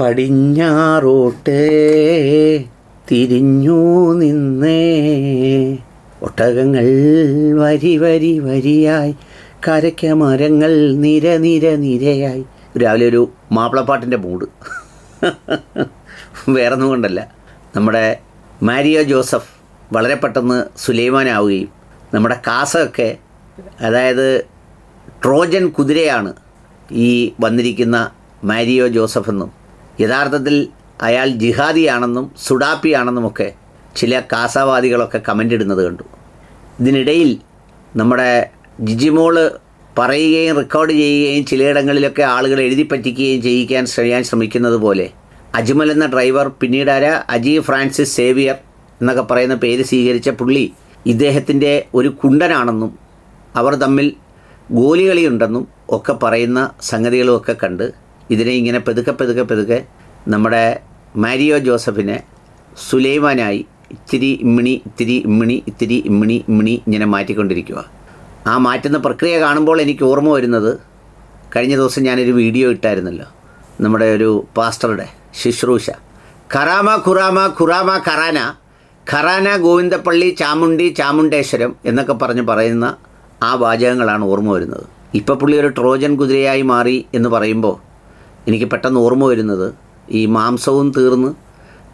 പടിഞ്ഞാറോട്ട് തിരിഞ്ഞു നിന്നേ. ഒട്ടകങ്ങൾ വരി വരി വരിയായി കരയ്ക്ക മരങ്ങൾ നിര നിര നിരയായി. രാവിലെ ഒരു മാപ്പിളപ്പാട്ടിന്റെ മൂഡ് വേറൊന്നും കൊണ്ടല്ല. നമ്മുടെ മാരിയോ ജോസഫ് വളരെ പെട്ടെന്ന് സുലൈമാനാവുകയും നമ്മുടെ കാസൊക്കെ അതായത് ട്രോജൻ കുതിരയാണ് ഈ വന്നിരിക്കുന്ന മാരിയോ ജോസഫ് എന്നും. യഥാർത്ഥത്തിൽ അയാൾ ജിഹാദിയാണെന്നും സുഡാപ്പിയാണെന്നുമൊക്കെ ചില കാസാവാദികളൊക്കെ കമന്റ് ഇടുന്നത് കണ്ടു. ഇതിനിടയിൽ നമ്മുടെ ജിജിമോൾ പറയുകയും റെക്കോർഡ് ചെയ്യുകയും ചിലയിടങ്ങളിലൊക്കെ ആളുകൾ എഴുതി പറ്റിക്കുകയും ചെയ്യിക്കാൻ ചെയ്യാൻ ശ്രമിക്കുന്നത് പോലെ അജ്മൽ എന്ന ഡ്രൈവർ പിന്നീട് അജി ഫ്രാൻസിസ് സേവിയർ എന്നൊക്കെ പറയുന്ന പേര് സ്വീകരിച്ച പുള്ളി ഇദ്ദേഹത്തിന്റെ ഒരു കുണ്ടനാണെന്നും അവർ തമ്മിൽ ഗോലികളിയുണ്ടെന്നും ഒക്കെ പറയുന്ന സംഗതികളുമൊക്കെ കണ്ട് ഇതിനെ ഇങ്ങനെ പെതുക്കെ പെതുക്കെ പെതുക്കെ നമ്മുടെ മാരിയോ ജോസഫിനെ സുലൈമാനായി ഇത്തിരി ഇമ്മിണി ഇത്തിരി ഇമ്മിണി ഇത്തിരി ഇമ്മിണി ഇമ്മിണി ഇങ്ങനെ മാറ്റിക്കൊണ്ടിരിക്കുക ആ മാറ്റുന്ന പ്രക്രിയ കാണുമ്പോൾ എനിക്ക് ഓർമ്മ വരുന്നത് കഴിഞ്ഞ ദിവസം ഞാനൊരു വീഡിയോ ഇട്ടായിരുന്നല്ലോ. നമ്മുടെ ഒരു പാസ്റ്ററുടെ ശുശ്രൂഷ. ഖറാമ ഖുറാമ ഖുറാമ ഖറാന ഖറാന ഗോവിന്ദപ്പള്ളി ചാമുണ്ടി ചാമുണ്ടേശ്വരം എന്നൊക്കെ പറഞ്ഞ് പറയുന്ന ആ വാചകങ്ങളാണ് ഓർമ്മ വരുന്നത്. ഇപ്പോൾ പുള്ളി ഒരു ട്രോജൻ കുതിരയായി മാറി എന്ന് പറയുമ്പോൾ എനിക്ക് പെട്ടെന്ന് ഓർമ്മ വരുന്നത് ഈ മാംസവും തീർന്ന്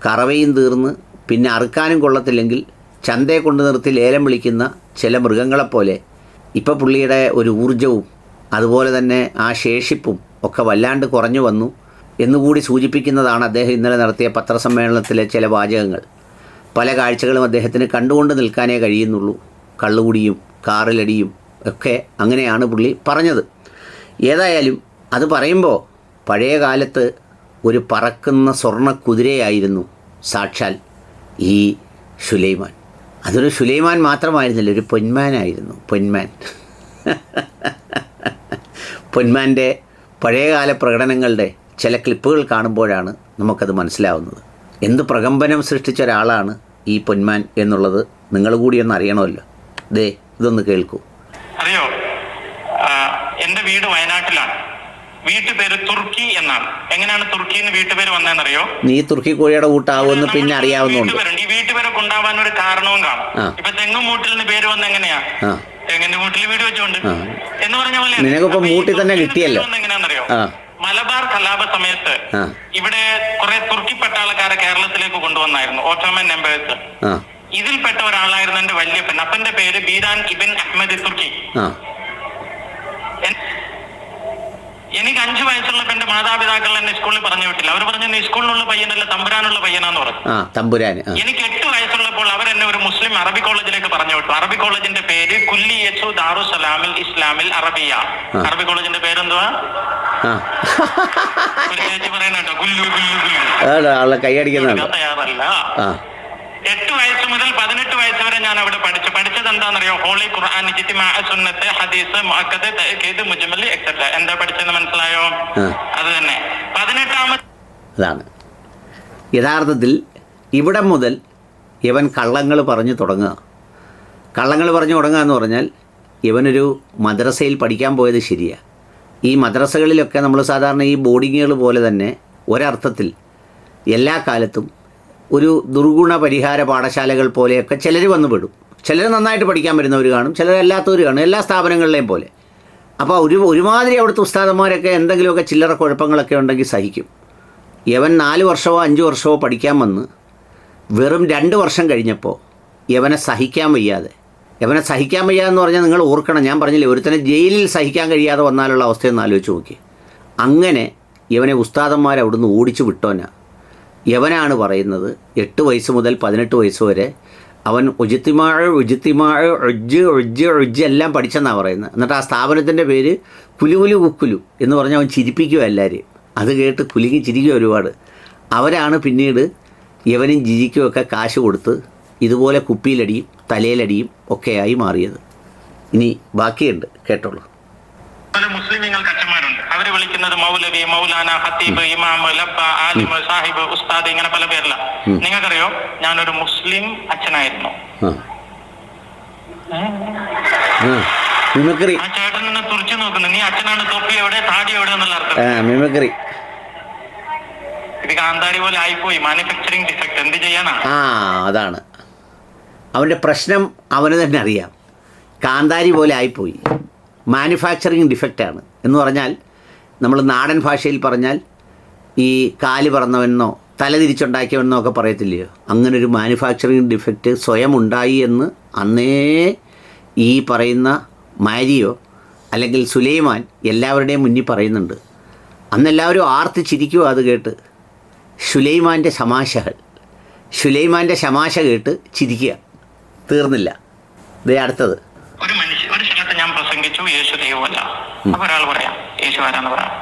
കറവയും തീർന്ന് പിന്നെ അറുക്കാനും കൊള്ളത്തില്ലെങ്കിൽ ചന്തയെ കൊണ്ടു നിർത്തി ലേലം വിളിക്കുന്ന ചില മൃഗങ്ങളെപ്പോലെ ഇപ്പോൾ പുള്ളിയുടെ ഒരു ഊർജവും അതുപോലെ തന്നെ ആ ശേഷിപ്പും ഒക്കെ വല്ലാണ്ട് കുറഞ്ഞു വന്നു എന്നുകൂടി സൂചിപ്പിക്കുന്നതാണ് അദ്ദേഹം ഇന്നലെ നടത്തിയ പത്രസമ്മേളനത്തിലെ ചില വാചകങ്ങൾ. പല കാഴ്ചകളും അദ്ദേഹത്തിന് കണ്ടുകൊണ്ട് നിൽക്കാനേ കഴിയുന്നുള്ളൂ. കള്ളുകുടിയും കാറിലടിയും ഒക്കെ അങ്ങനെയാണ് പുള്ളി പറഞ്ഞത്. ഏതായാലും അത് പറയുമ്പോൾ പഴയ കാലത്ത് ഒരു പറക്കുന്ന സ്വർണ കുതിരയായിരുന്നു സാക്ഷാൽ ഈ സുലൈമാൻ. അതൊരു സുലൈമാൻ മാത്രമായിരുന്നില്ല ഒരു പൊന്മാനായിരുന്നു പൊന്മാൻ. പൊന്മാന്റെ പഴയകാല പ്രകടനങ്ങളുടെ ചില ക്ലിപ്പുകൾ കാണുമ്പോഴാണ് നമുക്കത് മനസ്സിലാവുന്നത്. എന്ത് പ്രകമ്പനം സൃഷ്ടിച്ച ഒരാളാണ് ഈ പൊന്മാൻ എന്നുള്ളത് നിങ്ങൾ കൂടി ഒന്ന് അറിയണമല്ലോ. ദേ ഇതൊന്ന് കേൾക്കൂ. അറിയോ? എന്റെ വീട് വയനാട്ടിലാണ്. വീട്ടുപേര് തുർക്കി എന്നാണ്. എങ്ങനെയാണ് തുർക്കി എന്ന് വീട്ടുപേര് വന്നതെന്നറിയോ? നീ തുർക്കി കോഴിയുടെ കൂട്ടാവുമെന്ന് പിന്നെ അറിയാവുന്നുണ്ട്. വീട്ടുപേരുണ്ട്. ഈ വീട്ടുപേരൊക്കെ കൊണ്ടാവാൻ ഒരു കാരണവും കാണും. ആ. ഇപ്പൊ തെങ്ങും നിന്ന് പേര് വന്ന എങ്ങനെയാ ആ. തെങ്ങിന്റെ മൂട്ടിൽ വീട് വെച്ചോണ്ട്. ആ. എന്ന് പറഞ്ഞ പോലെ നിനക്കിപ്പോ മൂട്ടിൽ തന്നെ തുർക്കിന്ന് കിട്ടിയല്ലോ. എങ്ങനെയാണെന്നറിയോ ആ. മലബാർ കലാപ സമയത്ത് ആ. ഇവിടെ കുറെ തുർക്കി പട്ടാളക്കാരെ കേരളത്തിലേക്ക് കൊണ്ടുവന്നായിരുന്നു. ഓട്ടോമൻ നമ്പേഴ്സ് ആ. ഇതിൽപ്പെട്ട ഒരാളായിരുന്നു എന്റെ വല്യപ്പൻ അപ്പന്റെ പേര് ബീരാൻ ഇബിൻ അഹമ്മദ് തുർക്കി. ആ. എൻ- എനിക്ക് അഞ്ചു വയസ്സുള്ളപ്പോ എന്റെ മാതാപിതാക്കൾ എന്നെ സ്കൂളിൽ പറഞ്ഞു വിട്ടില്ല. അവർ പറഞ്ഞു നീ സ്കൂളിലുള്ള പയ്യനല്ല തമ്പുരാനുള്ള പയ്യനാന്ന് പറഞ്ഞു. ആ തമ്പുരാൻ ആ. എനിക്ക് എട്ട് വയസ്സുള്ളപ്പോൾ അവർ എന്നെ ഒരു മുസ്ലിം അറബി കോളേജിലേക്ക് പറഞ്ഞു വിട്ടു. അറബി കോളേജിന്റെ പേര് കുല്ലി യച്ചു ദാറു സലാമിൽ ഇസ്ലാമിൽ അറബിയ. അറബി കോളേജിന്റെ പേരെന്തുവാ? ആ. ഒരു ചേച്ചി പറയുന്നുണ്ടോ കുല്ലു കുല്ലു കുല്ലു. ആളെ ഞാൻ തയ്യാറല്ല. ആ. എട്ട് വയസ്സ് മുതൽ പതിനെട്ട് വയസ്സ് വരെ ഞാൻ അവിടെ പഠിച്ചു. പഠിച്ചത് എന്താണെന്നറിയോ? ഹോളി ഖുർആൻ സുന്നത്ത് ഹദീസ് മുജമലി തഅക്കീദ് മുജ്മലി എക്സെട്ര എന്താ പഠിച്ചെന്ന് മനസ്സിലായോ. അത് തന്നെ. പതിനെട്ടാമതാണ് അതാണ്. യഥാർത്ഥത്തിൽ ഇവിടെ മുതൽ ഇവൻ കള്ളങ്ങൾ പറഞ്ഞു തുടങ്ങുക. കള്ളങ്ങൾ പറഞ്ഞു തുടങ്ങുക എന്ന് പറഞ്ഞാൽ ഇവനൊരു മദ്രസയിൽ പഠിക്കാൻ പോയത് ശരിയാണ് ഈ മദ്രസകളിലൊക്കെ നമ്മൾ സാധാരണ ഈ ബോർഡിങ്ങുകൾ പോലെ തന്നെ ഒരർത്ഥത്തിൽ എല്ലാ കാലത്തും ഒരു ദുർഗുണ പരിഹാര പാഠശാലകൾ പോലെയൊക്കെ ചിലർ വന്നു പെടും. ചിലർ നന്നായിട്ട് പഠിക്കാൻ വരുന്നവർ കാണും ചിലർ അല്ലാത്തവർ കാണും എല്ലാ സ്ഥാപനങ്ങളിലെയും പോലെ. അപ്പോൾ ഒരു ഒരുമാതിരി അവിടുത്തെ ഉസ്താദന്മാരൊക്കെ എന്തെങ്കിലുമൊക്കെ ചില്ലറ കുഴപ്പങ്ങളൊക്കെ ഉണ്ടെങ്കിൽ സഹിക്കും. യവൻ നാല് വർഷമോ അഞ്ച് വർഷമോ പഠിക്കാൻ വന്ന് വെറും രണ്ട് വർഷം കഴിഞ്ഞപ്പോൾ യവനെ സഹിക്കാൻ വയ്യാതെ. യവനെ സഹിക്കാൻ വയ്യാതെ എന്ന് പറഞ്ഞാൽ നിങ്ങൾ ഓർക്കണം ഞാൻ പറഞ്ഞില്ലേ ഒരുത്തനെ ജയിലിൽ സഹിക്കാൻ കഴിയാതെ വന്നാലുള്ള അവസ്ഥയൊന്ന് ആലോചിച്ച് നോക്കി അങ്ങനെ ഇവനെ ഉസ്താദന്മാർ അവിടുന്ന് ഓടിച്ചു വിട്ടോനാ. യവനാണ് പറയുന്നത്. എട്ട് വയസ്സ് മുതൽ പതിനെട്ട് വയസ്സ് വരെ അവൻ ഉജിത്തിമാഴ് ഉജിത്തിമാഴ് ഒജ്ജ് ഒജ്ജ് ഒജ്ജ് എല്ലാം പഠിച്ചെന്നാണ് പറയുന്നത്. എന്നിട്ട് ആ സ്ഥാപനത്തിന്റെ പേര് കുലുകുലു കുക്കുലു എന്ന് പറഞ്ഞ് അവൻ ചിരിപ്പിക്കുക എല്ലാവരെയും അത് കേട്ട് കുലുങ്ങി ചിരിക്കുക ഒരുപാട്. അവരാണ് പിന്നീട് യവനും ജിജിക്കുമൊക്കെ കാശ് കൊടുത്ത് ഇതുപോലെ കുപ്പിയിലടിയും തലയിലടിയും ഒക്കെയായി മാറിയത്. ഇനി ബാക്കിയുണ്ട്. കേട്ടോളൂ. മുസ്ലിം അവരെ വിളിക്കുന്നത് മൗലവി മൗലാന ഹത്തീബ് ഇമാം ലബ്ബ ആലിമ് സാഹിബ് ഉസ്താദ് ഇങ്ങനെ പല പേരില. നിങ്ങൾക്കറിയോ? ഞാനൊരു മുസ്ലിം അച്ഛനായിരുന്നു. മിമിക്രി. ആ ചേട്ടൻ നിന്നെ തുറച്ചു നോക്കുന്നു. നീ അച്ഛനാണ് തൊപ്പി എവിടെ താടി എവിടെ എന്നുള്ള അർത്ഥം. മിമിക്രി. ഇത് കാന്താരി പോലെ ആയിപ്പോയി. മാനുഫാക്ചറിങ് ഡിഫക്ട് എന്ത് ചെയ്യാനാ? ആ അതാണ്. അവന്റെ പ്രശ്നം അവന് തന്നെ അറിയാം. കാന്താരി പോലെ ആയിപ്പോയി. മാനുഫാക്ചറിങ് ഡിഫക്റ്റാണ് എന്ന് പറഞ്ഞാൽ നമ്മൾ നാടൻ ഭാഷയിൽ പറഞ്ഞാൽ ഈ കാൽ പറന്നവനെന്നോ തല തിരിച്ചുണ്ടാക്കിയവനെന്നോ ഒക്കെ പറയത്തില്ലയോ? അങ്ങനെ ഒരു മാനുഫാക്ചറിങ് ഡിഫക്റ്റ് സ്വയം ഉണ്ടായി എന്ന് അന്നേ ഈ പറയുന്ന മാരിയോ അല്ലെങ്കിൽ സുലൈമാൻ എല്ലാവരുടെയും മുന്നിൽ പറയുന്നുണ്ട്. അന്നെല്ലാവരും ആർത്ത് ചിരിക്കുമോ അത് കേട്ട്. സുലൈമാന്റെ ശമാശകൾ. സുലൈമാന്റെ ശമാശ കേട്ട് ചിരിക്കുക. തീർന്നില്ല. ഇതേ അടുത്തത്. ഒരു മനുഷ്യ ഒരു ഞാൻ പ്രസംഗിച്ചു. യേശു ദൈവമല്ല. അപ്പൊ ഒരാൾ പറയാം യേശു ആരാന്ന് പറയാം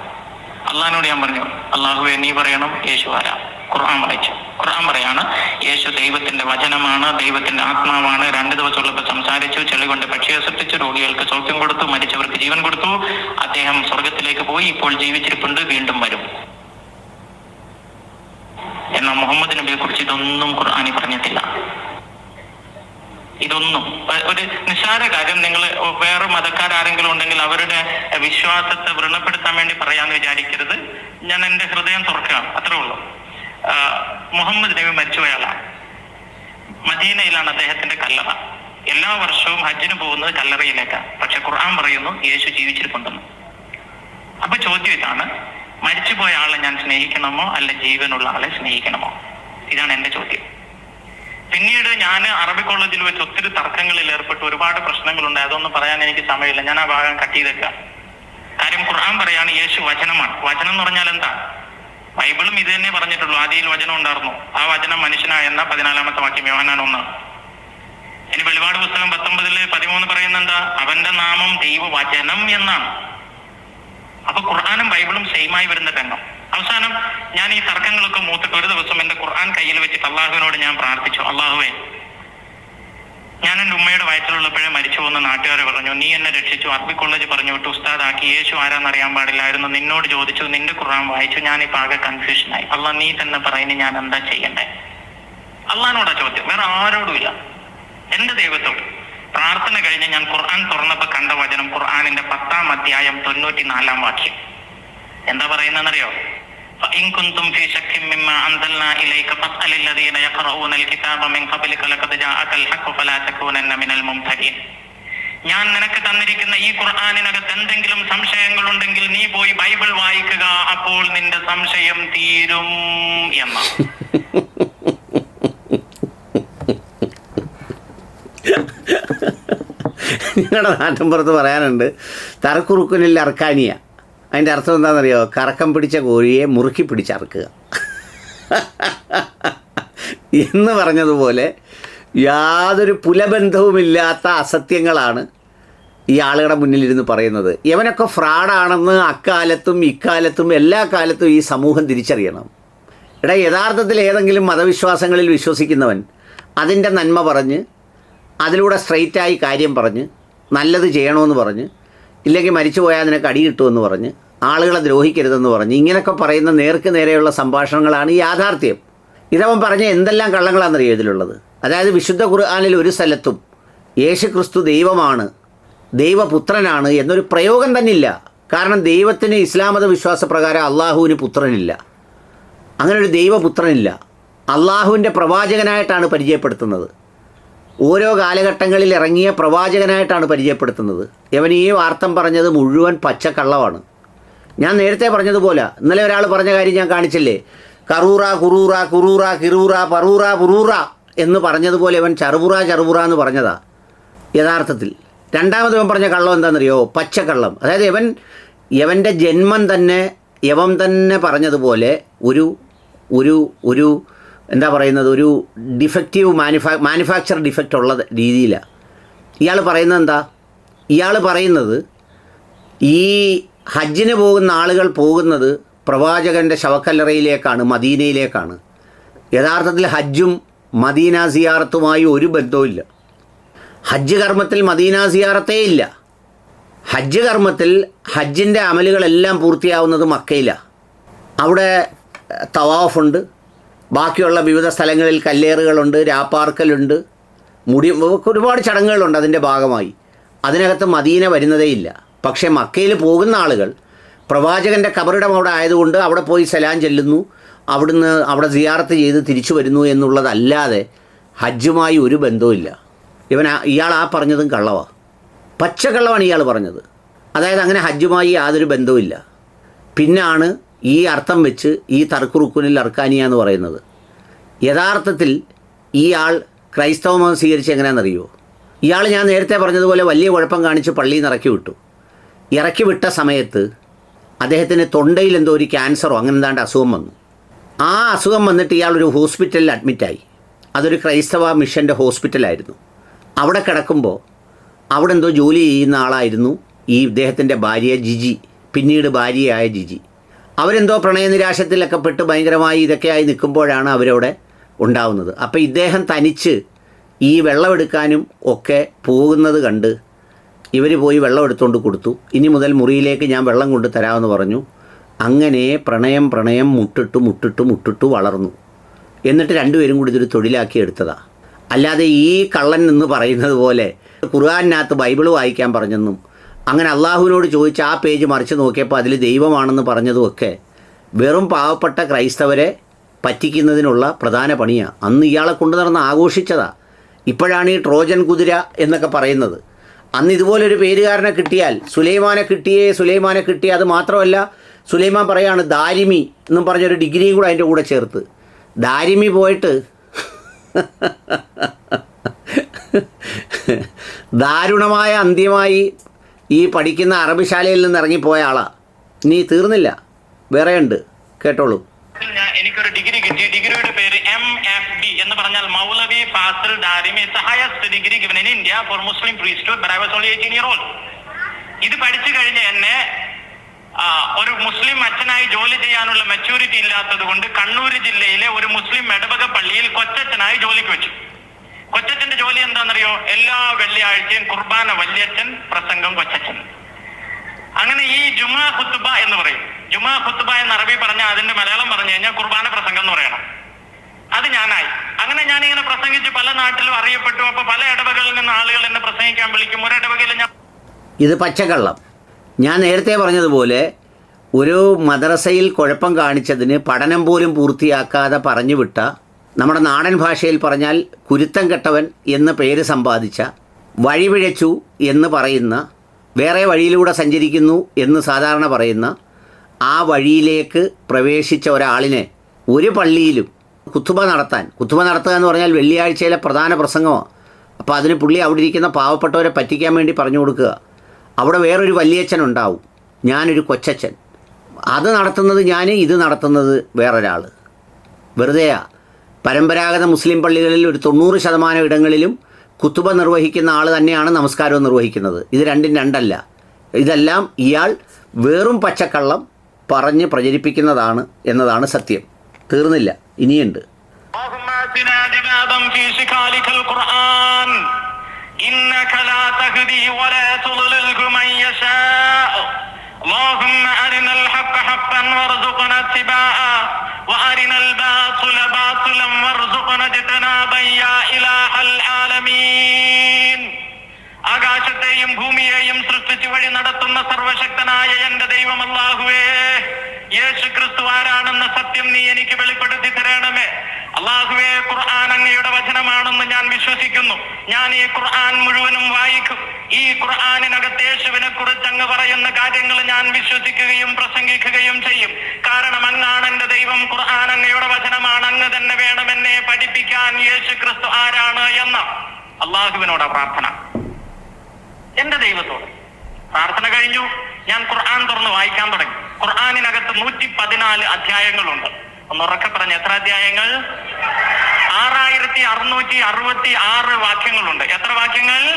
അള്ളഹാനോട് ഞാൻ പറഞ്ഞു അള്ളാഹുവെ നീ പറയണം യേശു ആരാ? ഖുർആൻ വായിച്ചു ഖുർആൻ പറയാണ് യേശു ദൈവത്തിന്റെ വചനമാണ് ദൈവത്തിന്റെ ആത്മാവാണ്. രണ്ട് ദിവസമുള്ളപ്പോൾ സംസാരിച്ചു ചെളി കൊണ്ട് പക്ഷിയെ സൃഷ്ടിച്ചു രോഗികൾക്ക് സൗഖ്യം കൊടുത്തു മരിച്ചവർക്ക് ജീവൻ കൊടുത്തു. അദ്ദേഹം സ്വർഗത്തിലേക്ക് പോയി ഇപ്പോൾ ജീവിച്ചിരിപ്പുണ്ട് വീണ്ടും വരും. എന്നാൽ മുഹമ്മദ് നബിയെ കുറിച്ച് ഇതൊന്നും ഖുർആാനി പറഞ്ഞിട്ടില്ല. ഇതൊന്നും. ഒരു നിസ്സാര കാര്യം. നിങ്ങൾ വേറെ മതക്കാരെങ്കിലും ഉണ്ടെങ്കിൽ അവരുടെ വിശ്വാസത്തെ വ്രണപ്പെടുത്താൻ വേണ്ടി പറയാന്ന് വിചാരിക്കരുത്. ഞാൻ എന്റെ ഹൃദയം തുറക്കുകയാണ് അത്രേ ഉള്ളൂ. മുഹമ്മദ് നബി മരിച്ചുപോയാളാണ് മദീനയിലാണ് അദ്ദേഹത്തിന്റെ കല്ലറ. എല്ലാ വർഷവും ഹജ്ജിന് പോകുന്നത് കല്ലറയിലേക്കാണ്. പക്ഷെ ഖുർആൻ പറയുന്നു യേശു ജീവിച്ചിരിപ്പുണ്ടെന്ന്. അപ്പൊ ചോദ്യം ഇതാണ് മരിച്ചുപോയ ആളെ ഞാൻ സ്നേഹിക്കണമോ? അല്ല ജീവനുള്ള ആളെ സ്നേഹിക്കണമോ? ഇതാണ് എന്റെ ചോദ്യം. പിന്നീട് ഞാൻ അറബി കോളേജിൽ വെച്ച് ഒത്തിരി തർക്കങ്ങളിൽ ഏർപ്പെട്ട് ഒരുപാട് പ്രശ്നങ്ങളുണ്ട് അതൊന്നും പറയാൻ എനിക്ക് സമയമില്ല. ഞാൻ ആ ഭാഗം കട്ട് ചെയ്തേക്കാം. കാര്യം ഖുർആൻ പറയാണ് യേശു വചനമാണ്. വചനം എന്ന് പറഞ്ഞാൽ എന്താ? ബൈബിളും ഇത് തന്നെ പറഞ്ഞിട്ടുള്ളൂ. ആദ്യയിൽ വചനം ഉണ്ടായിരുന്നു ആ വചനം മനുഷ്യനായ എന്ന പതിനാലാമത്തെ വാക്യം യോഹനാൻ ഒന്ന്. ഇനി വെളിപാട് പുസ്തകം പത്തൊമ്പതിൽ പതിമൂന്ന് പറയുന്ന എന്താ? അവന്റെ നാമം ദൈവ വചനം എന്നാണ്. അപ്പൊ ഖുർആാനും ബൈബിളും സെയിമായി വരുന്ന രംഗം അവസാനം ഞാൻ ഈ തർക്കങ്ങളൊക്കെ മൂത്തിട്ട് ഒരു ദിവസം എന്റെ ഖുർആൻ കയ്യിൽ വെച്ചിട്ട് അള്ളാഹുവിനോട് ഞാൻ പ്രാർത്ഥിച്ചു. അള്ളാഹുവേ ഞാൻ എന്റെ ഉമ്മയുടെ വയറ്റിലുള്ളപ്പോഴേ മരിച്ചു പോകുന്ന നാട്ടുകാരെ പറഞ്ഞു നീ എന്നെ രക്ഷിച്ചു. അറബി കോളേജ് പറഞ്ഞു വിട്ടു. ഉസ്താദാക്കി. യേശു ആരാന്നറിയാൻ പാടില്ലായിരുന്നു. നിന്നോട് ചോദിച്ചു. നിന്റെ ഖുർആൻ വായിച്ചു. ഞാൻ ഇപ്പൊ ആകെ കൺഫ്യൂഷനായി അള്ളാഹ് നീ തന്നെ പറയുന്നു ഞാൻ എന്താ ചെയ്യണ്ടേ? അള്ളഹാനോടാ ചോദ്യം. വേറെ ആരോടുമില്ല. എന്റെ ദൈവത്തോട്. പ്രാർത്ഥന കഴിഞ്ഞ് ഞാൻ ഖുർആൻ തുറന്നപ്പോ കണ്ട വചനം ഖുർആാനിന്റെ പത്താം അധ്യായം തൊണ്ണൂറ്റി നാലാം വാക്യം. എന്താ പറയുന്നതെന്നറിയോ? فإن كنتم في شك مما أنزلنا إليك فاسأل الذين يقرؤون الكتاب من قبلك لقد جاءك الحق فلا تكونن من الممترين ഞാൻ നിനക്ക് തന്നിരിക്കുന്ന ഈ ഖുർആാനിനകത്ത് എന്തെങ്കിലും സംശയങ്ങളുണ്ടെങ്കിൽ നീ പോയി ബൈബിൾ വായിക്കുക അപ്പോൾ നിന്റെ സംശയം തീരും എന്ന ഞങ്ങളുടെ നാട്ടിൻപുറത്ത് പറയാനുണ്ട് തറക്കുറുക്കുനിൽ അറക്കാനിയ അതിന്റെ അർത്ഥം എന്താണെന്നറിയോ? കറക്കം പിടിച്ച കോഴിയെ മുറുക്കി പിടിച്ചറക്കുക. എന്ന് പറഞ്ഞതുപോലെ യാതൊരു പുലബന്ധവുമില്ലാത്ത അസത്യങ്ങളാണ് ഈ ആളുകളുടെ മുന്നിലിരുന്ന് പറയുന്നത്. ഇവനൊക്കെ ഫ്രാഡാണെന്ന് അക്കാലത്തും ഇക്കാലത്തും എല്ലാ കാലത്തും ഈ സമൂഹം തിരിച്ചറിയണം. എടാ യഥാർത്ഥത്തിൽ ഏതെങ്കിലും മതവിശ്വാസങ്ങളിൽ വിശ്വസിക്കുന്നവൻ അതിന്റെ നന്മ പറഞ്ഞ് അതിലൂടെ സ്ട്രെയിറ്റായി കാര്യം പറഞ്ഞ് നല്ലത് ചെയ്യണമെന്ന് പറഞ്ഞ് ഇല്ലെങ്കിൽ മരിച്ചു പോയാൽ നിനക്ക് അടി കിട്ടുമെന്ന് പറഞ്ഞ് ആളുകളെ ദ്രോഹിക്കരുതെന്ന് പറഞ്ഞ് ഇങ്ങനെയൊക്കെ പറയുന്ന നേർക്ക് നേരെയുള്ള സംഭാഷണങ്ങളാണ് ഈ യാഥാർത്ഥ്യം. ഇതവൻ പറഞ്ഞ എന്തെല്ലാം കള്ളങ്ങളാണെന്നറിയോ ഇതിലുള്ളത്? അതായത് വിശുദ്ധ ഖുർആാനിൽ ഒരു സ്ഥലത്തും യേശു ക്രിസ്തു ദൈവമാണ് ദൈവപുത്രനാണ് എന്നൊരു പ്രയോഗം തന്നെ ഇല്ല കാരണം ദൈവത്തിന് ഇസ്ലാമത വിശ്വാസ വിശ്വാസപ്രകാരം അള്ളാഹുവിന് പുത്രനില്ല. അങ്ങനെ ഒരു ദൈവപുത്രനില്ല. അള്ളാഹുവിന്റെ പ്രവാചകനായിട്ടാണ് പരിചയപ്പെടുത്തുന്നത്. ഓരോ കാലഘട്ടങ്ങളിൽ ഇറങ്ങിയ പ്രവാചകനായിട്ടാണ് പരിചയപ്പെടുത്തുന്നത്. യവൻ ഈ വാർത്തം പറഞ്ഞത് മുഴുവൻ പച്ചക്കള്ളമാണ്. ഞാൻ നേരത്തെ പറഞ്ഞതുപോലെ ഇന്നലെ ഒരാൾ പറഞ്ഞ കാര്യം ഞാൻ കാണിച്ചില്ലേ? കറൂറ കുറൂറ കുറൂറ കിറൂറ പറൂറ പുറൂറ എന്ന് പറഞ്ഞതുപോലെ ഇവൻ ചറുപുറ ചറുപുറ എന്ന് പറഞ്ഞതാ യഥാർത്ഥത്തിൽ. രണ്ടാമത് ഇവൻ പറഞ്ഞ കള്ളം എന്താണെന്നറിയോ? പച്ചക്കള്ളം. അതായത് ഇവൻ യവന്റെ ജന്മം തന്നെ യവം തന്നെ പറഞ്ഞതുപോലെ ഒരു ഒരു ഒരു എന്താ പറയുന്നത് ഒരു ഡിഫക്റ്റീവ് മാനുഫാ മാനുഫാക്ചർ ഡിഫക്റ്റ് ഉള്ള രീതിയിലാണ് ഇയാൾ പറയുന്നത് എന്താ? ഇയാൾ പറയുന്നത് ഈ ഹജ്ജിന് പോകുന്ന ആളുകൾ പോകുന്നത് പ്രവാചകന്റെ ശവക്കല്ലറയിലേക്കാണ് മദീനയിലേക്കാണ്. യഥാർത്ഥത്തിൽ ഹജ്ജും മദീന സിയാറത്തുമായി ഒരു ബന്ധവുമില്ല. ഹജ്ജ് കർമ്മത്തിൽ മദീന സിയാറത്തേ ഇല്ല. ഹജ്ജ് കർമ്മത്തിൽ ഹജ്ജിന്റെ അമലുകളെല്ലാം പൂർത്തിയാവുന്നത് മക്കയിലാണ് അവിടെ തവാഫുണ്ട്. ബാക്കിയുള്ള വിവിധ സ്ഥലങ്ങളിൽ കല്ലേറുകളുണ്ട് രാപ്പാർക്കലുണ്ട്. മുടി ഒരുപാട് ചടങ്ങുകളുണ്ട് അതിന്റെ ഭാഗമായി. അതിനകത്ത് മദീന വരുന്നതേയില്ല. പക്ഷേ മക്കയിൽ പോകുന്ന ആളുകൾ പ്രവാചകന്റെ കബറിടം അവിടെ ആയതുകൊണ്ട് അവിടെ പോയി സലാം ചെല്ലുന്നു. അവിടുന്ന് അവിടെ സിയാറത്ത് ചെയ്ത് തിരിച്ചു വരുന്നു എന്നുള്ളതല്ലാതെ ഹജ്ജുമായി ഒരു ബന്ധവുമില്ല. ഇവൻ ഇയാൾ ആ പറഞ്ഞതും കള്ളവാണ് പച്ചക്കള്ളമാണ് ഇയാൾ പറഞ്ഞത്. അതായത് അങ്ങനെ ഹജ്ജുമായി യാതൊരു ബന്ധവുമില്ല. പിന്നാണ് ഈ അർത്ഥം വെച്ച് ഈ തർക്കുറുക്കുനിൽ അർക്കാനിയ എന്ന് പറയുന്നത്. യഥാർത്ഥത്തിൽ ഈ ആൾ ക്രൈസ്തവ മതം സ്വീകരിച്ച് എങ്ങനെയാണെന്നറിയോ ഇയാൾ ഞാൻ നേരത്തെ പറഞ്ഞതുപോലെ വലിയ കുഴപ്പം കാണിച്ച് പള്ളിയിൽ നിന്ന് ഇറക്കി വിട്ടു. ഇറക്കി വിട്ട സമയത്ത് അദ്ദേഹത്തിന് തൊണ്ടയിൽ എന്തോ ഒരു ക്യാൻസറോ അങ്ങനെ എന്താണ്ട് അസുഖം വന്നു. ആ അസുഖം വന്നിട്ട് ഇയാൾ ഒരു ഹോസ്പിറ്റലിൽ അഡ്മിറ്റായി അതൊരു ക്രൈസ്തവ മിഷന്റെ ഹോസ്പിറ്റലായിരുന്നു. അവിടെ കിടക്കുമ്പോൾ അവിടെ എന്തോ ജോലി ചെയ്യുന്ന ആളായിരുന്നു ഈ ഇദ്ദേഹത്തിന്റെ ഭാര്യ ജിജി പിന്നീട് ഭാര്യയായ ജിജി. അവരെന്തോ പ്രണയനിരാശത്തിലൊക്കെ പെട്ട് ഭയങ്കരമായി ഇതൊക്കെയായി നിൽക്കുമ്പോഴാണ് അവരവിടെ ഉണ്ടാവുന്നത്. അപ്പോൾ ഇദ്ദേഹം തനിച്ച് ഈ വെള്ളമെടുക്കാനും ഒക്കെ പോകുന്നത് കണ്ട് ഇവർ പോയി വെള്ളം എടുത്തുകൊണ്ട് കൊടുത്തു. ഇനി മുതൽ മുറിയിലേക്ക് ഞാൻ വെള്ളം കൊണ്ട് തരാമെന്ന് പറഞ്ഞു. അങ്ങനെ പ്രണയം പ്രണയം മുട്ടിട്ട് മുട്ടിട്ട് മുട്ടിട്ട് വളർന്നു. എന്നിട്ട് രണ്ടുപേരും കൂടി ഇതൊരു തൊഴിലാക്കി എടുത്തതാണ് അല്ലാതെ ഈ കള്ളൻ എന്ന് പറയുന്നത് പോലെ ഖുർആാനിനകത്ത് ബൈബിൾ വായിക്കാൻ പറഞ്ഞെന്നും അങ്ങനെ അള്ളാഹുവിനോട് ചോദിച്ച് ആ പേജ് മറിച്ച് നോക്കിയപ്പോൾ അതിൽ ദൈവമാണെന്ന് പറഞ്ഞതുമൊക്കെ വെറും പാവപ്പെട്ട ക്രൈസ്തവരെ പറ്റിക്കുന്നതിനുള്ള പ്രധാന പണിയാണ് അന്ന് ഇയാളെ കൊണ്ടു നടന്ന് ആഘോഷിച്ചതാ. ഇപ്പോഴാണ് ഈ ട്രോജൻ കുതിര എന്നൊക്കെ പറയുന്നത്. അന്ന് ഇതുപോലൊരു പേരുകാരനെ കിട്ടിയാൽ സുലൈമാനെ കിട്ടിയേ സുലൈമാനെ കിട്ടിയേ അത് മാത്രമല്ല സുലൈമാൻ പറയാണ് ദാരിമി എന്നും പറഞ്ഞൊരു ഡിഗ്രിയും കൂടെ അതിന്റെ കൂടെ ചേർത്ത്. ദാരിമി പോയിട്ട് ദാരുണമായ അന്ത്യമായി ഈ പഠിക്കുന്ന അറബിശാലയിൽ നിന്ന് ഇറങ്ങിപ്പോയ ആളാ. നീ തീർന്നില്ല. വേറെയുണ്ട്. കേട്ടോളൂ. എനിക്കൊരു ഡിഗ്രി കിട്ടി. ഡിഗ്രിയുടെ പേര് എം ഡി എന്ന് പറഞ്ഞാൽ മൗലവി Fazil Darimi it's highest degree given in India for Muslim priesthood but I was only 18 year old ഇത് പഠിച്ചു കഴിഞ്ഞ് എന്നെ ഒരു മുസ്ലിം അച്ഛനായി ജോലി ചെയ്യാനുള്ള മെച്ചൂരിറ്റി ഇല്ലാത്തത് കൊണ്ട് കണ്ണൂർ ജില്ലയിലെ ഒരു മുസ്ലിം മെടവക പള്ളിയിൽ കൊച്ചച്ഛനായി ജോലിക്ക് വെച്ചു. കൊച്ചച്ഛന്റെ ജോലി എന്താണെന്നറിയോ? എല്ലാ വെള്ളിയാഴ്ചയും കുർബാന വല്യച്ഛൻ പ്രസംഗം കൊച്ചച്ഛൻ. അങ്ങനെ ഈ ജുമാ ഖുത്തുബ എന്ന് പറയും. ജുമാ ഖുത്തുബ എന്ന് അറബി പറഞ്ഞാൽ അതിന്റെ മലയാളം പറഞ്ഞു കഴിഞ്ഞാൽ കുർബാന പ്രസംഗം എന്ന് പറയണം. അത് ഞാനായി. അങ്ങനെ ഞാൻ ഇങ്ങനെ പ്രസംഗിച്ച് പല നാട്ടിലും അറിയപ്പെട്ടു. അപ്പൊ പല ഇടവകളിൽ നിന്ന് ആളുകൾ എന്നെ പ്രസംഗിക്കാൻ വിളിക്കും. ഒരു ഇടവകയിൽ ഞാൻ ഇത് പച്ചക്കള്ളം. ഞാൻ നേരത്തെ പറഞ്ഞതുപോലെ ഒരു മദ്രസയിൽ കുഴപ്പം കാണിച്ചതിന് പഠനം പോലും പൂർത്തിയാക്കാതെ പറഞ്ഞു വിട്ട നമ്മുടെ നാടൻ ഭാഷയിൽ പറഞ്ഞാൽ കുരുത്തം കെട്ടവൻ എന്ന് പേര് സമ്പാദിച്ച വഴിപിഴച്ചു എന്ന് പറയുന്ന വേറെ വഴിയിലൂടെ സഞ്ചരിക്കുന്നു എന്ന് സാധാരണ പറയുന്ന ആ വഴിയിലേക്ക് പ്രവേശിച്ച ഒരാളിനെ ഒരു പള്ളിയിലും കുത്തുബ നടത്താൻ. കുത്തുബ നടത്തുക എന്ന് പറഞ്ഞാൽ വെള്ളിയാഴ്ചയിലെ പ്രധാന പ്രസംഗമാണ്. അപ്പോൾ അതിന് പുള്ളി അവിടെ ഇരിക്കുന്ന പാവപ്പെട്ടവരെ പറ്റിക്കാൻ വേണ്ടി പറഞ്ഞു കൊടുക്കുക. അവിടെ വേറൊരു വലിയച്ഛൻ ഉണ്ടാവും. ഞാനൊരു കൊച്ചച്ഛൻ. അത് നടത്തുന്നത് ഞാൻ ഇത് നടത്തുന്നത് വേറൊരാൾ വെറുതെയാ. പരമ്പരാഗത മുസ്ലിം പള്ളികളിൽ ഒരു തൊണ്ണൂറ് ശതമാനം ഇടങ്ങളിലും കുത്തുബ നിർവഹിക്കുന്ന ആൾ തന്നെയാണ് നമസ്കാരവും നിർവഹിക്കുന്നത്. ഇത് രണ്ടും രണ്ടല്ല. ഇതെല്ലാം ഇയാൾ വെറും പച്ചക്കള്ളം പറഞ്ഞ് പ്രചരിപ്പിക്കുന്നതാണ് എന്നതാണ് സത്യം. തീർന്നില്ല. ഇനിയുണ്ട്. ആകാശത്തെയും ഭൂമിയെയും സൃഷ്ടിച്ചു വഴി നടത്തുന്ന സർവശക്തനായ എന്റെ ദൈവമല്ലാഹുവേ യേശു ക്രിസ്തു ആരാണെന്ന സത്യം നീ എനിക്ക് വെളിപ്പെടുത്തി തരണമേ. അള്ളാഹുവേ ഖുർആൻ അങ്ങയുടെ വചനമാണെന്ന് ഞാൻ വിശ്വസിക്കുന്നു. ഞാൻ ഈ ഖുർആൻ മുഴുവനും വായിക്കും. ഈ ഖുർആാനിനകത്ത് യേശുവിനെ കുറിച്ച് അങ്ങ് പറയുന്ന കാര്യങ്ങൾ ഞാൻ വിശ്വസിക്കുകയും പ്രസംഗിക്കുകയും ചെയ്യും. കാരണം അങ്ങാണ് എന്റെ ദൈവം. ഖുർആൻ അങ്ങയുടെ വചനമാണ്. അങ്ങ് തന്നെ വേണം എന്നെ പഠിപ്പിക്കാൻ യേശു ക്രിസ്തു ആരാണ് എന്ന്. അള്ളാഹുവിനോടാ പ്രാർത്ഥന. എന്റെ ദൈവത്തോട്. പ്രാർത്ഥന കഴിഞ്ഞു. ഞാൻ ഖുർആൻ തുറന്ന് വായിക്കാൻ തുടങ്ങി. ഖുർആനിനകത്ത് നൂറ്റി പതിനാല് അധ്യായങ്ങളുണ്ട്. ഒന്ന് ഉറക്കെ പറഞ്ഞ എത്ര അധ്യായങ്ങൾ? ആറായിരത്തി അറുന്നൂറ്റി അറുപത്തി ആറ് വാക്യങ്ങളുണ്ട്. എത്ര വാക്യങ്ങൾ?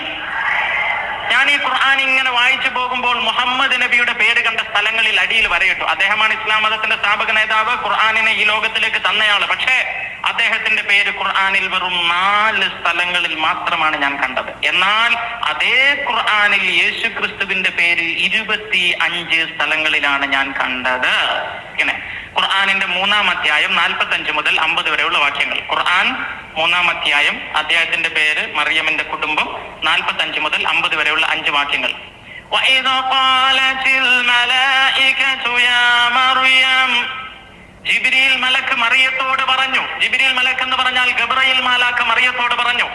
ഞാൻ ഈ ഖുർആൻ ഇങ്ങനെ വായിച്ചു പോകുമ്പോൾ മുഹമ്മദ് നബിയുടെ പേര് കണ്ട സ്ഥലങ്ങളിൽ അടിയിൽ വരയിട്ടു. അദ്ദേഹമാണ് ഇസ്ലാം മതത്തിന്റെ സ്ഥാപക നേതാവ് ഖുർആാനിനെ ഈ ലോകത്തിലേക്ക് തന്നയാൾ. പക്ഷേ അദ്ദേഹത്തിന്റെ പേര് ഖുർആാനിൽ വെറും നാല് സ്ഥലങ്ങളിൽ മാത്രമാണ് ഞാൻ കണ്ടത് എന്നാൽ അതേ ഖുർആാനിൽ യേശു ക്രിസ്തുവിന്റെ പേര് ഇരുപത്തി അഞ്ച് സ്ഥലങ്ങളിലാണ് ഞാൻ കണ്ടത് ഇങ്ങനെ ഖുർആാനിന്റെ മൂന്നാം അധ്യായം നാൽപ്പത്തി അഞ്ച് മുതൽ അമ്പത് വരെയുള്ള വാക്യങ്ങൾ ഖുർആൻ മൂന്നാം അധ്യായം അദ്ദേഹത്തിന്റെ പേര് മറിയമിന്റെ കുടുംബം നാൽപ്പത്തി അഞ്ച് മുതൽ അമ്പത് വരെയുള്ള അഞ്ച് വാക്യങ്ങൾ وإذ قالت الملائكة يا مريم ജിബിരിയിൽ മലക്ക് മറിയത്തോട് പറഞ്ഞു. ജിബിരിൽ മലക്ക് എന്ന് പറഞ്ഞാൽ ഗബ്രയിൽ മാലാക്ക് മറിയത്തോട് പറഞ്ഞു.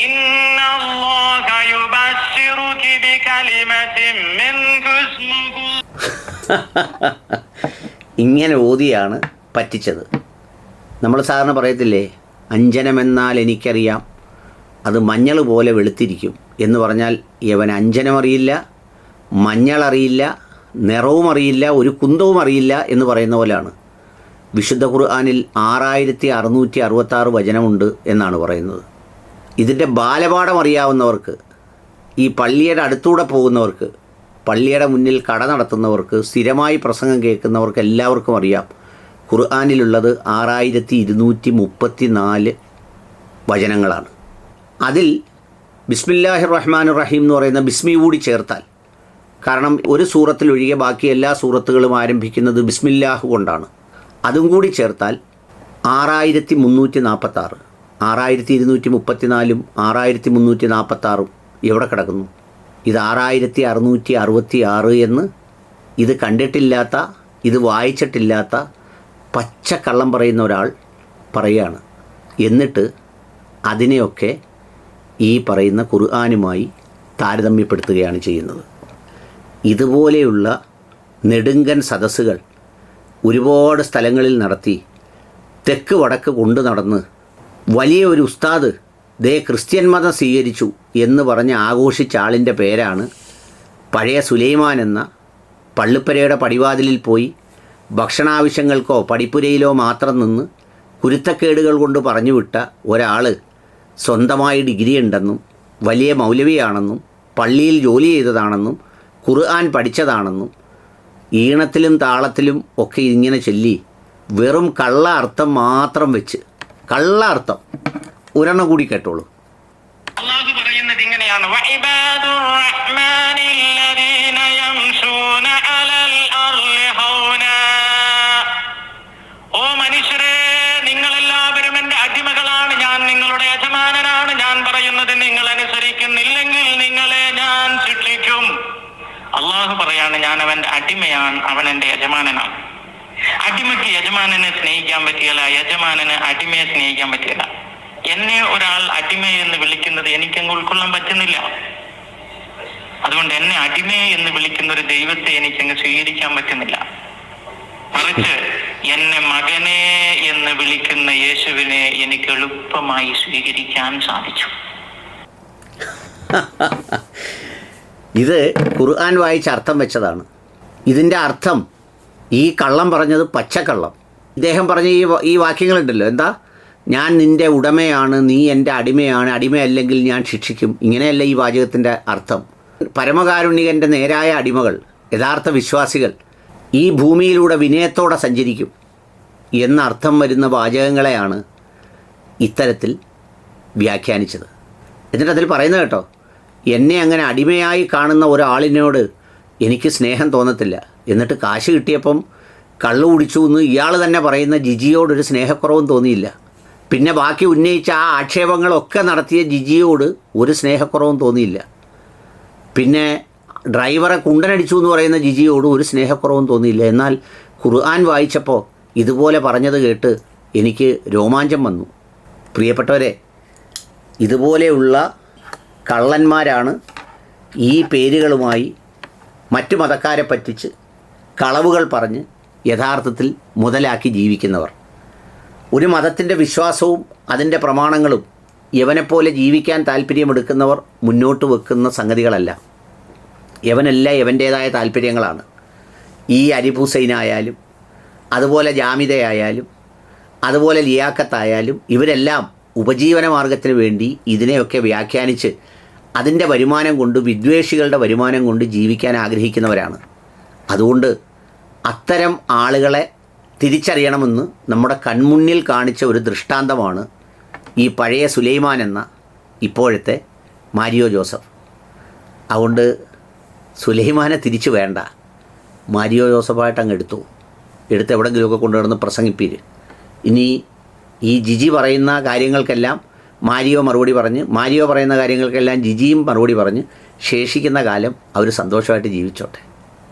"ഇന്ന അല്ലാഹ യുബശ്ശിറുകി ബികലിമത്തിൻ മിൻഹു ഇസ്മുഹു ഇങ്ങനെ ഓതിയാണ് പറ്റിച്ചത്. നമ്മൾ സാധാരണ പറയത്തില്ലേ അഞ്ജനമെന്നാൽ എനിക്കറിയാം അത് മഞ്ഞൾ പോലെ വെളുത്തിരിക്കും. എന്ന് പറഞ്ഞാൽ ഇവൻ അഞ്ജനമറിയില്ല മഞ്ഞളറിയില്ല നിറവും അറിയില്ല ഒരു കുന്തവും അറിയില്ല എന്ന് പറയുന്ന പോലെയാണ്. വിശുദ്ധ ഖുർആാനിൽ ആറായിരത്തി അറുന്നൂറ്റി അറുപത്താറ് വചനമുണ്ട് എന്നാണ് പറയുന്നത്. ഇതിന്റെ ബാലപാഠം അറിയാവുന്നവർക്ക് ഈ പള്ളിയുടെ അടുത്തൂടെ പോകുന്നവർക്ക് പള്ളിയുടെ മുന്നിൽ കട നടത്തുന്നവർക്ക് സ്ഥിരമായി പ്രസംഗം കേൾക്കുന്നവർക്ക് എല്ലാവർക്കും അറിയാം ഖുർആാനിലുള്ളത് ആറായിരത്തി ഇരുന്നൂറ്റി മുപ്പത്തി നാല് വചനങ്ങളാണ്. അതിൽ ബിസ്മില്ലാഹി റഹ്മാൻ റഹീം എന്ന് പറയുന്ന ബിസ്മി കൂടി ചേർത്താൽ കാരണം ഒരു സൂറത്തിലൊഴികെ ബാക്കി എല്ലാ സൂറത്തുകളും ആരംഭിക്കുന്നത് ബിസ്മില്ലാഹ് കൊണ്ടാണ്. അതും കൂടി ചേർത്താൽ ആറായിരത്തി മുന്നൂറ്റി നാൽപ്പത്താറ് ആറായിരത്തി ഇരുന്നൂറ്റി മുപ്പത്തിനാലും ആറായിരത്തി മുന്നൂറ്റി നാൽപ്പത്താറും എവിടെ കിടക്കുന്നു? ഇത് ആറായിരത്തി അറുന്നൂറ്റി അറുപത്തി ആറ് എന്ന് ഇത് കണ്ടിട്ടില്ലാത്ത ഇത് വായിച്ചിട്ടില്ലാത്ത പച്ചക്കള്ളം പറയുന്ന ഒരാൾ പറയുകയാണ് എന്നിട്ട് അതിനെയൊക്കെ ഈ പറയുന്ന ഖുർആാനുമായി താരതമ്യപ്പെടുത്തുകയാണ് ചെയ്യുന്നത്. ഇതുപോലെയുള്ള നെടുങ്കൻ സദസ്സുകൾ ഒരുപാട് സ്ഥലങ്ങളിൽ നടത്തി തെക്ക് വടക്ക് കൊണ്ടു നടന്ന് വലിയ ഒരു ഉസ്താദ് ദേ ക്രിസ്ത്യൻ മതം സ്വീകരിച്ചു എന്ന് പറഞ്ഞ് ആഘോഷിച്ച ആളിന്റെ പേരാണ് പഴയ സുലൈമാൻ എന്ന പള്ളിപ്പരയുടെ പടിവാതിലിൽ പോയി ഭക്ഷണാവശ്യങ്ങൾക്കോ പടിപ്പുരയിലോ മാത്രം നിന്ന് കുരുത്തക്കേടുകൾ കൊണ്ട് പറഞ്ഞു വിട്ട ഒരാൾ സ്വന്തമായി ഡിഗ്രി ഉണ്ടെന്നും വലിയ മൗലവിയാണെന്നും പള്ളിയിൽ ജോലി ചെയ്തതാണെന്നും ഖുർആൻ പഠിച്ചതാണെന്നും ഈണത്തിലും താളത്തിലും ഒക്കെ ഇങ്ങനെ ചൊല്ലി വെറും കള്ള അർത്ഥം മാത്രം വെച്ച് കള്ള അർത്ഥം ഒരെണ്ണം കൂടി കേട്ടോളൂ. പറയുന്നത് ഓ മനുഷ്യരെ അടിമകളാണ്. ഞാൻ നിങ്ങളുടെ യജമാനനാണ്. ഞാൻ പറയുന്നത് നിങ്ങൾ അനുസരിക്കുന്നില്ലെങ്കിൽ നിങ്ങളെ ഞാൻ ശിക്ഷിക്കും. അള്ളാഹു പറയാണ് ഞാൻ അവന്റെ അടിമയാണ് അവൻ എന്റെ യജമാനനാണ്. അടിമയ്ക്ക് യജമാനനെ സ്നേഹിക്കാൻ പറ്റിയല്ല യജമാനന് അടിമയെ സ്നേഹിക്കാൻ പറ്റിയല്ല എന്നെ ഒരാൾ അടിമ എന്ന് വിളിക്കുന്നത് എനിക്കങ്ങ് ഉൾക്കൊള്ളാൻ പറ്റുന്നില്ല. അതുകൊണ്ട് എന്നെ അടിമ എന്ന് വിളിക്കുന്ന ഒരു ദൈവത്തെ എനിക്കങ്ങ് സ്വീകരിക്കാൻ പറ്റുന്നില്ല. മറിച്ച് എന്നെ മകനെ എന്ന് വിളിക്കുന്ന യേശുവിനെ എനിക്ക് എളുപ്പമായി സ്വീകരിക്കാൻ സാധിച്ചു. ഇത് ഖുർആൻ വായിച്ച് അർത്ഥം വെച്ചതാണ്. ഇതിന്റെ അർത്ഥം ഈ കള്ളം പറഞ്ഞത് പച്ചക്കള്ളം. ഇദ്ദേഹം പറഞ്ഞ ഈ ഈ വാക്യങ്ങളുണ്ടല്ലോ. എന്താ? ഞാൻ നിന്റെ ഉടമയാണ് നീ എന്റെ അടിമയാണ് അടിമയല്ലെങ്കിൽ ഞാൻ ശിക്ഷിക്കും. ഇങ്ങനെയല്ല ഈ വാചകത്തിന്റെ അർത്ഥം. പരമകാരുണ്യകന്റെ നേരായ അടിമകൾ യഥാർത്ഥ വിശ്വാസികൾ ഈ ഭൂമിയിലൂടെ വിനയത്തോടെ സഞ്ചരിക്കും എന്നർത്ഥം വരുന്ന വാചകങ്ങളെയാണ് ഇത്തരത്തിൽ വ്യാഖ്യാനിച്ചത്. എന്നിട്ട് അതിൽ പറയുന്നത് കേട്ടോ എന്നെ അങ്ങനെ അടിമയായി കാണുന്ന ഒരാളിനോട് എനിക്ക് സ്നേഹം തോന്നത്തില്ല. എന്നിട്ട് കാശ് കിട്ടിയപ്പം കള്ള് കുടിച്ചു എന്ന് ഇയാൾ തന്നെ പറയുന്ന ജിജിയോടൊരു സ്നേഹക്കുറവും തോന്നിയില്ല. പിന്നെ ബാക്കി ഉന്നയിച്ച ആ ആക്ഷേപങ്ങളൊക്കെ നടത്തിയ ജിജിയോട് ഒരു സ്നേഹക്കുറവും തോന്നിയില്ല. പിന്നെ ഡ്രൈവറെ കുണ്ടനടിച്ചു എന്ന് പറയുന്ന ജിജിയോട് ഒരു സ്നേഹക്കുറവും തോന്നിയില്ല. എന്നാൽ ഖുർആൻ വായിച്ചപ്പോൾ ഇതുപോലെ പറഞ്ഞത് കേട്ട് എനിക്ക് രോമാഞ്ചം വന്നു. പ്രിയപ്പെട്ടവരെ ഇതുപോലെയുള്ള കള്ളന്മാരാണ് ഈ പേരുകളുമായി മറ്റു മതക്കാരെ പറ്റിച്ച് കളവുകൾ പറഞ്ഞ് യഥാർത്ഥത്തിൽ മുതലാക്കി ജീവിക്കുന്നവർ. ഒരു മതത്തിന്റെ വിശ്വാസവും അതിന്റെ പ്രമാണങ്ങളും യവനെപ്പോലെ ജീവിക്കാൻ താല്പര്യമെടുക്കുന്നവർ മുന്നോട്ട് വെക്കുന്ന സംഗതികളല്ല. യവനല്ല യവന്റേതായ താല്പര്യങ്ങളാണ്. ഈ അരിപൂസൈനായാലും അതുപോലെ ജാമിതയായാലും അതുപോലെ ലിയാക്കത്തായാലും ഇവരെല്ലാം ഉപജീവന മാർഗത്തിന് വേണ്ടി ഇതിനെയൊക്കെ വ്യാഖ്യാനിച്ച് അതിന്റെ വരുമാനം കൊണ്ട് വിദ്വേഷികളുടെ വരുമാനം കൊണ്ട് ജീവിക്കാൻ ആഗ്രഹിക്കുന്നവരാണ്. അതുകൊണ്ട് അത്തരം ആളുകളെ തിരിച്ചറിയണമെന്ന് നമ്മുടെ കൺമുന്നിൽ കാണിച്ച ഒരു ദൃഷ്ടാന്തമാണ് ഈ പഴയ സുലൈമാൻ എന്ന ഇപ്പോഴത്തെ മാരിയോ ജോസഫ്. അതുകൊണ്ട് സുലൈമാനെ തിരിച്ചു വേണ്ട. മാരിയോ ജോസഫായിട്ട് അങ്ങ് എടുത്തു. എടുത്ത് എവിടെങ്കിലുമൊക്കെ കൊണ്ടുവന്ന് പ്രസംഗിപ്പീര്. ഇനി ഈ ജിജി പറയുന്ന കാര്യങ്ങൾക്കെല്ലാം മാരിയോ മറുപടി പറഞ്ഞ് മാരിയോ പറയുന്ന കാര്യങ്ങൾക്കെല്ലാം ജിജിയും മറുപടി പറഞ്ഞ് ശേഷിക്കുന്ന കാലം അവർ സന്തോഷമായിട്ട് ജീവിച്ചോട്ടെ.